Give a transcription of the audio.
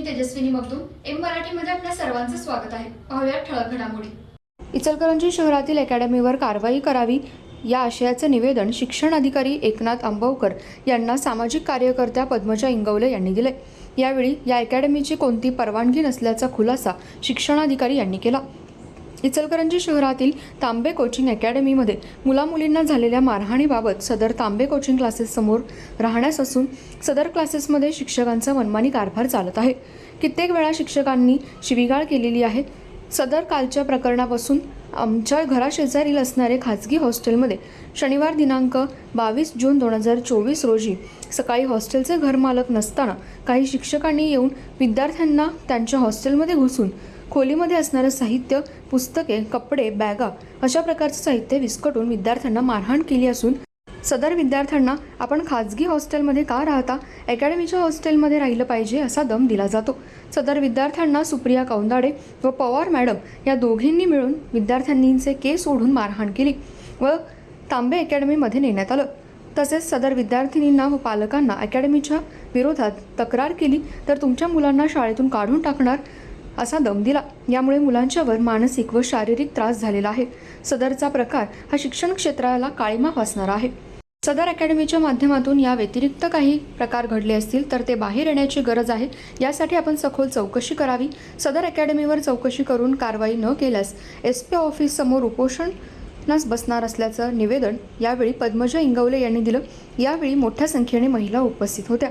मी Tejaswini Magdum M मराठीमध्ये आपल्या सर्वांचं स्वागत आहे. पाहूया ठळक घडामोडी. इचलकरंजी शहरातील अकॅडमीवर कारवाई करावी या आशयाचं निवेदन शिक्षण अधिकारी एकनाथ आंबवकर यांना सामाजिक कार्यकर्त्या पद्मजा इंगवले यांनी दिले यावेळी या अकॅडमीची कोणती परवानगी नसल्याचा खुलासा शिक्षणाधिकारी यांनी केला. इचलकरंजी शहरातील तांबे कोचिंग अकॅडमीमध्ये मुलामुलींना झालेल्या मारहाणीबाबत सदर तांबे कोचिंग क्लासेस समोर राहण्यास असून सदर क्लासेसमध्ये शिक्षकांचा मनमानी कारभार चालत आहे. कित्येक वेळा शिक्षकांनी शिवीगाळ केलेली आहे सदर कालच्या प्रकरणापासून आमच्या घराशेजारील असणारे खाजगी हॉस्टेलमध्ये शनिवार दिनांक बावीस जून दोन हजार चोवीस रोजी सकाळी हॉस्टेलचे घरमालक नसताना काही शिक्षकांनी येऊन विद्यार्थ्यांना त्यांच्या हॉस्टेलमध्ये घुसून खोलीमध्ये असणारं साहित्य पुस्तके कपडे बॅगा अशा प्रकारचं साहित्य विस्कटून विद्यार्थ्यांना मारहाण केली असून सदर विद्यार्थ्यांना आपण खाजगी हॉस्टेलमध्ये का राहता अकॅडमीच्या हॉस्टेलमध्ये राहिलं पाहिजे असा दम दिला जातो. सदर विद्यार्थ्यांना सुप्रिया कौंदाडे व पवार मॅडम या दोघींनी मिळून विद्यार्थ्यांनींचे केस ओढून मारहाण केली व तांबे अकॅडमीमध्ये नेण्यात आलं. तसेच सदर विद्यार्थिनींना व पालकांना अकॅडमीच्या विरोधात तक्रार केली तर तुमच्या मुलांना शाळेतून काढून टाकणार असा दम दिला. यामुळे मुलांच्यावर मानसिक व शारीरिक त्रास झालेला आहे. सदरचा प्रकार हा शिक्षण क्षेत्राला काळीमा फासणारा आहे. सदर अकॅडमीच्या माध्यमातून या व्यतिरिक्त काही प्रकार घडले असतील तर ते बाहेर येण्याची गरज आहे. यासाठी आपण सखोल चौकशी करावी. सदर अकॅडमीवर चौकशी करून कारवाई न केल्यास एस पी ऑफिस समोर उपोषणास बसणार असल्याचं निवेदन यावेळी पद्मजा इंगवले यांनी दिलं. यावेळी मोठ्या संख्येने महिला उपस्थित होत्या.